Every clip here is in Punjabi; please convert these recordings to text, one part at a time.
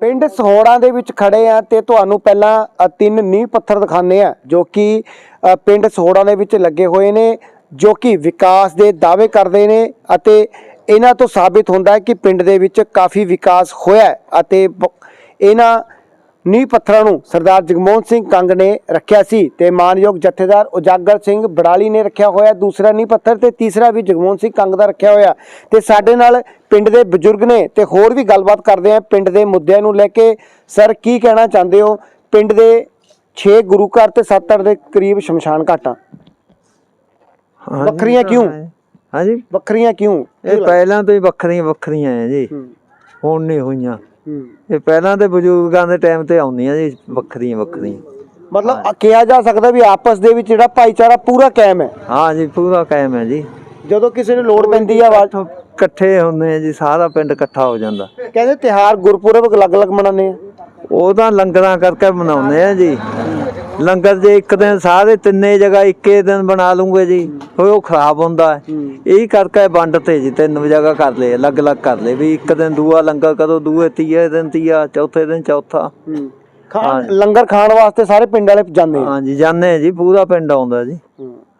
ਪਿੰਡ ਸਹੋੜਾਂ ਦੇ ਵਿੱਚ ਖੜੇ ਆ ਤੇ ਤੁਹਾਨੂੰ ਪਹਿਲਾਂ ਅ, ਤਿੰਨ ਨੀਂਹ ਪੱਥਰ ਦਿਖਾਣੇ ਆ ਜੋ ਕਿ ਅ, ਪਿੰਡ ਸਹੋੜਾਂ ਦੇ ਵਿੱਚ ਲੱਗੇ ਹੋਏ ਨੇ ਜੋ ਕਿ ਵਿਕਾਸ ਦੇ ਦਾਅਵੇ ਕਰਦੇ ਨੇ ਅਤੇ ਇਹਨਾਂ ਤੋਂ ਸਾਬਿਤ ਹੁੰਦਾ ਹੈ ਕਿ ਪਿੰਡ ਦੇ ਵਿੱਚ ਕਾਫੀ ਵਿਕਾਸ ਹੋਇਆ ਹੈ ਅਤੇ ਬ- ਇਹਨਾਂ ਨੀਂਹ ਪੱਥਰਾਂ ਨੂੰ ਸਰਦਾਰ ਜਗਮੋਹਨ ਸਿੰਘ ਕੰਗ ਨੇ ਰੱਖਿਆ ਸੀ ਤੇ ਮਾਨਯੋਗ ਜਥੇਦਾਰ ਉਜਾਗਰ ਸਿੰਘ ਬੜਾਲੀ ਨੇ ਰੱਖਿਆ ਹੋਇਆ। ਦੂਸਰਾ ਨੀਂਹ ਪੱਥਰ ਤੇ ਤੀਸਰਾ ਵੀ ਜਗਮੋਹਨ ਸਿੰਘ ਕੰਗ ਦਾ ਰੱਖਿਆ ਹੋਇਆ। ਤੇ ਸਾਡੇ ਨਾਲ ਪਿੰਡ ਦੇ ਬਜ਼ੁਰਗ ਨੇ ਤੇ ਹੋਰ ਵੀ ਗੱਲਬਾਤ ਕਰਦੇ ਆ ਪਿੰਡ ਦੇ ਮੁੱਦਿਆਂ ਨੂੰ ਲੈ ਕੇ। ਸਰ ਕੀ ਕਹਿਣਾ ਚਾਹੁੰਦੇ ਹੋ? ਪਿੰਡ ਦੇ 6 ਗੁਰੂ ਘਰ ਤੇ 7 ਦੇ ਕਰੀਬ ਸ਼ਮਸ਼ਾਨ ਘਾਟਾਂ। ਹਾਂਜੀ, ਵੱਖਰੀਆਂ ਕਿਉਂ? ਹਾਂਜੀ। ਵੱਖਰੀਆਂ ਕਿਉਂ? ਇਹ ਪਹਿਲਾਂ ਤੋਂ ਹੀ ਵੱਖਰੀਆਂ ਵੱਖਰੀਆਂ ਹੈ ਜੀ। ਹੁਣ ਨਹੀਂ ਹੋਈਆਂ। ਇਹ ਪਹਿਲਾਂ ਦੇ ਬਜ਼ੁਰਗਾਂ ਦੇ ਟਾਈਮ ਤੇ ਆਉਂਦੀਆਂ ਜੀ ਵੱਖਰੀਆਂ ਵੱਖਰੀਆਂ। ਮਤਲਬ ਕਿਹਾ ਜਾ ਸਕਦਾ ਵੀ ਆਪਸ ਦੇ ਵਿੱਚ ਜਿਹੜਾ ਭਾਈਚਾਰਾ ਪੂਰਾ ਕਾਇਮ ਹੈ। ਹਾਂ ਜੀ ਪੂਰਾ ਕਾਇਮ ਹੈ ਜੀ। ਜਦੋਂ ਕਿਸੇ ਨੂੰ ਲੋੜ ਪੈਂਦੀ ਆ ਇਕੱਠੇ ਹੁੰਦੇ ਆ ਜੀ ਸਾਰਾ ਪਿੰਡ ਇਕੱਠਾ ਹੋ ਜਾਂਦਾ। ਕਹਿੰਦੇ ਤਿਹਾਰ ਗੁਰਪੁਰਬ ਅਲੱਗ-ਅਲੱਗ ਮਨਾਉਂਦੇ ਆ। ਉਹ ਤਾਂ ਲੰਗਰਾਂ ਕਰਕੇ ਮਨਾਉਂਦੇ ਆ ਜੀ। ਲੰਗਰ ਜੇ ਇੱਕ ਦਿਨ ਸਾਰੇ ਤਿੰਨੇ ਜਗ੍ਹਾ ਇੱਕੇ ਦਿਨ ਬਣਾ ਲੂੰਗੇ ਜੀ ਫਿਰ ਉਹ ਖਰਾਬ ਹੁੰਦਾ ਹੈ। ਇਹੀ ਕਰਕੇ ਵੰਡ ਤੇ ਜੀ ਤਿੰਨ ਜਗ੍ਹਾ ਕਰ ਲਏ ਅਲੱਗ-ਅਲੱਗ ਕਰ ਲਏ। ਵੀ ਇੱਕ ਦਿਨ ਦੂਆ ਲੰਗਰ ਕਦੋਂ ਦੂਏ ਤੀਏ ਦਿਨ ਤੀਆ ਚੌਥੇ ਦਿਨ ਚੌਥਾ। ਲੰਗਰ ਖਾਣ ਵਾਸਤੇ ਸਾਰੇ ਪਿੰਡ ਵਾਲੇ ਜਾਂਦੇ ਆ? ਹਾਂਜੀ ਜਾਂਦੇ ਆ ਜੀ ਪੂਰਾ ਪਿੰਡ ਆਉਂਦਾ ਜੀ।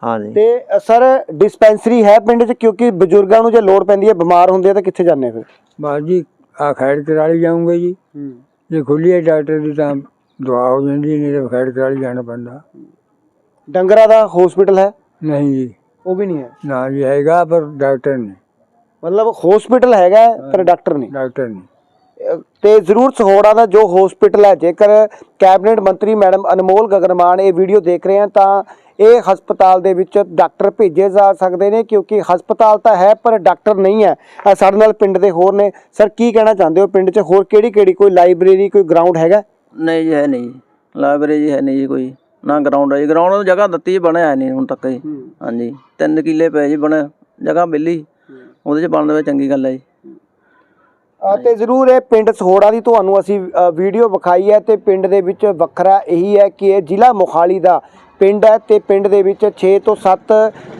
ਹਾਂਜੀ ਤੇ ਅ, ਸਰ ਡਿਸਪੈਂਸਰੀ ਹੈ ਪਿੰਡ 'ਚ? ਕਿਉਂਕਿ ਬਜ਼ੁਰਗਾਂ ਨੂੰ ਜੇ ਲੋੜ ਪੈਂਦੀ ਹੈ ਬਿਮਾਰ ਹੁੰਦੇ ਆ ਤਾਂ ਕਿੱਥੇ ਜਾਂਦੇ ਆ ਫਿਰ? ਜੀ ਆ ਖੈੜ ਕਰਾਲੀ ਜਾਊਂਗੇ ਜੀ। ਜੇ ਖੁੱਲੀ ਹੈ ਡਾਕਟਰ ਦੀ ਤਾਂ ਦਵਾ ਹੋ ਜਾਂਦੀ ਨਹੀਂ ਤਾਂ ਖੈੜ ਕਰਾਲੀ ਜਾਣਾ ਪੈਂਦਾ। ਡੰਗਰਾਂ ਦਾ ਹਸਪੀਟਲ ਹੈ? ਨਹੀਂ ਜੀ। ਉਹ ਵੀ ਨਹੀਂ ਹੈ? ਨਾ ਜੀ ਹੈਗਾ ਪਰ ਡਾਕਟਰ ਨਹੀਂ। ਮਤਲਬ ਹਸਪੀਟਲ ਹੈਗਾ ਪਰ ਡਾਕਟਰ ਨਹੀਂ? ਡਾਕਟਰ ਨਹੀਂ। ਤੇ ਜ਼ਰੂਰ ਸਹੋੜਾ ਦਾ ਜੋ ਹਸਪੀਟਲ ਹੈ ਜੇਕਰ ਕੈਬਨਿਟ ਮੰਤਰੀ ਮੈਡਮ ਅਨਮੋਲ ਗਗਨਮਾਨ ਇਹ ਵੀਡੀਓ ਦੇਖ ਰਹੇ ਹਨ ਤਾਂ ਇਹ ਹਸਪਤਾਲ ਦੇ ਵਿੱਚ ਡਾਕਟਰ ਭੇਜੇ ਜਾ ਸਕਦੇ ਨੇ ਕਿਉਂਕਿ ਹਸਪਤਾਲ ਤਾਂ ਹੈ ਪਰ ਡਾਕਟਰ ਨਹੀਂ ਹੈ। ਸਾਡੇ ਨਾਲ ਪਿੰਡ ਦੇ ਹੋਰ ਨੇ। ਸਰ ਕੀ ਕਹਿਣਾ ਚਾਹੁੰਦੇ ਹੋ ਪਿੰਡ 'ਚ? ਹੋਰ ਕਿਹੜੀ ਕਿਹੜੀ ਕੋਈ ਲਾਇਬ੍ਰੇਰੀ ਕੋਈ ਗਰਾਊਂਡ ਹੈਗਾ? ਨਹੀਂ ਜੀ ਹੈ ਨਹੀਂ ਲਾਇਬ੍ਰੇਰੀ ਹੈ ਨਹੀਂ ਜੀ ਕੋਈ। ਨਾ ਗਰਾਊਂਡ ਹੈ ਗਰਾਊਂਡ ਨੂੰ ਜਗ੍ਹਾ ਦਿੱਤੀ ਬਣਿਆ ਨਹੀਂ ਹੁਣ ਤੱਕ ਜੀ। ਹਾਂਜੀ। ਤਿੰਨ ਕਿੱਲੇ ਪਏ ਜੀ ਬਣੇ ਜਗ੍ਹਾ ਮਿਲੀ। ਉਹਦੇ ਚ ਬਣ ਦੇਵੇ ਚੰਗੀ ਗੱਲ ਹੈ ਜੀ। ਤੇ ਜ਼ਰੂਰ ਇਹ ਪਿੰਡ ਸਹੋੜਾ ਦੀ ਤੁਹਾਨੂੰ ਅਸੀਂ ਵੀਡੀਓ ਵਿਖਾਈ ਹੈ ਤੇ ਪਿੰਡ ਦੇ ਵਿੱਚ ਵੱਖਰਾ ਇਹੀ ਹੈ ਕਿ ਇਹ ਜ਼ਿਲ੍ਹਾ ਮੋਹਾਲੀ ਦਾ ਪਿੰਡ ਹੈ ਤੇ ਪਿੰਡ ਦੇ ਵਿੱਚ 6 ਤੋਂ 7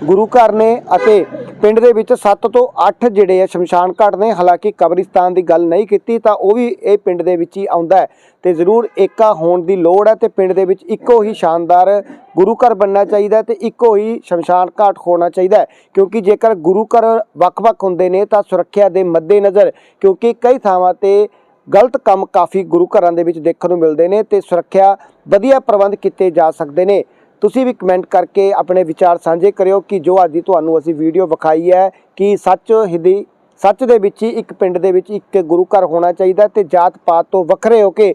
ਗੁਰੂ ਘਰ ਨੇ ਅਤੇ ਪਿੰਡ ਦੇ ਵਿੱਚ 7 ਤੋਂ 8 ਜਿਹੜੇ ਆ ਸ਼ਮਸ਼ਾਨ ਘਾਟ ਨੇ, ਹਾਲਾਂਕਿ ਕਬਰਿਸਤਾਨ ਦੀ ਗੱਲ ਨਹੀਂ ਕੀਤੀ ਤਾਂ ਉਹ ਵੀ ਇਹ ਪਿੰਡ ਦੇ ਵਿੱਚ ਹੀ ਆਉਂਦਾ ਹੈ ਤੇ ਜ਼ਰੂਰ ਏਕਾ ਹੋਣ ਦੀ ਲੋੜ ਹੈ ਤੇ ਪਿੰਡ ਦੇ ਵਿੱਚ ਇੱਕੋ ਹੀ ਸ਼ਾਨਦਾਰ ਗੁਰੂ ਘਰ ਬਣਨਾ ਚਾਹੀਦਾ ਹੈ ਤੇ ਇੱਕੋ ਹੀ ਸ਼ਮਸ਼ਾਨ ਘਾਟ ਹੋਣਾ ਚਾਹੀਦਾ ਕਿਉਂਕਿ ਜੇਕਰ ਗੁਰੂ ਘਰ ਵੱਖ-ਵੱਖ ਹੁੰਦੇ ਨੇ ਤਾਂ ਸੁਰੱਖਿਆ ਦੇ ਮੱਦੇਨਜ਼ਰ, ਕਿਉਂਕਿ ਕਈ ਥਾਵਾਂ ਤੇ ਗਲਤ ਕੰਮ ਕਾਫੀ ਗੁਰੂ ਘਰਾਂ ਦੇ ਵਿੱਚ ਦੇਖਣ ਨੂੰ ਮਿਲਦੇ ਨੇ ਤੇ ਸੁਰੱਖਿਆ ਵਧੀਆ ਪ੍ਰਬੰਧ ਕੀਤੇ ਜਾ ਸਕਦੇ ਨੇ। ਤੁਸੀਂ ਵੀ ਕਮੈਂਟ ਕਰਕੇ ਆਪਣੇ ਵਿਚਾਰ ਸਾਂਝੇ ਕਰਿਓ ਕਿ ਜੋ ਅੱਜ ਦੀ ਤੁਹਾਨੂੰ ਅਸੀਂ ਵੀਡੀਓ ਵਿਖਾਈ ਹੈ ਕਿ ਸੱਚ ਹਿਦੀ, ਸੱਚ ਦੇ ਵਿੱਚ ਹੀ ਇੱਕ ਪਿੰਡ ਦੇ ਵਿੱਚ ਇੱਕ ਗੁਰੂ ਘਰ ਹੋਣਾ ਚਾਹੀਦਾ ਤੇ ਜਾਤ ਪਾਤ ਤੋਂ ਵੱਖਰੇ ਹੋ ਕੇ